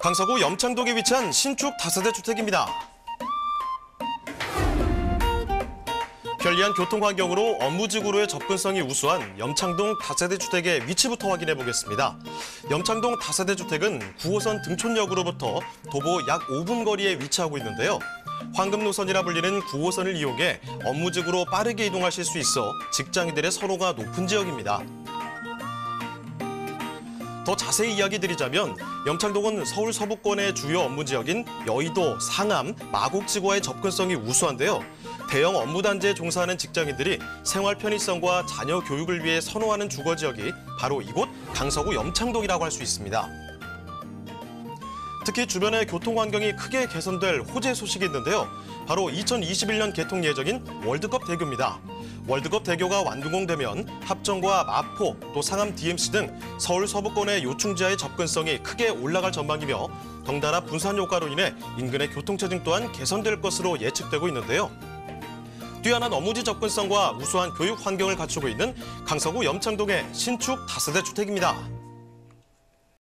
강서구 염창동에 위치한 신축 다세대 주택입니다. 편리한 교통 환경으로 업무지구로의 접근성이 우수한 염창동 다세대 주택의 위치부터 확인해 보겠습니다. 염창동 다세대 주택은 9호선 등촌역으로부터 도보 약 5분 거리에 위치하고 있는데요. 황금 노선이라 불리는 9호선을 이용해 업무지구로 빠르게 이동하실 수 있어 직장인들의 선호가 높은 지역입니다. 더 자세히 이야기 드리자면 염창동은 서울 서부권의 주요 업무 지역인 여의도, 상암, 마곡지구와의 접근성이 우수한데요. 대형 업무 단지에 종사하는 직장인들이 생활 편의성과 자녀 교육을 위해 선호하는 주거 지역이 바로 이곳 강서구 염창동이라고 할 수 있습니다. 특히 주변의 교통 환경이 크게 개선될 호재 소식이 있는데요. 바로 2021년 개통 예정인 월드컵 대교입니다. 월드컵 대교가 완공되면 합정과 마포, 또 상암 DMC 등 서울 서부권의 요충지와의 접근성이 크게 올라갈 전망이며 덩달아 분산 효과로 인해 인근의 교통체증 또한 개선될 것으로 예측되고 있는데요. 뛰어난 업무지 접근성과 우수한 교육 환경을 갖추고 있는 강서구 염창동의 신축 다세대 주택입니다.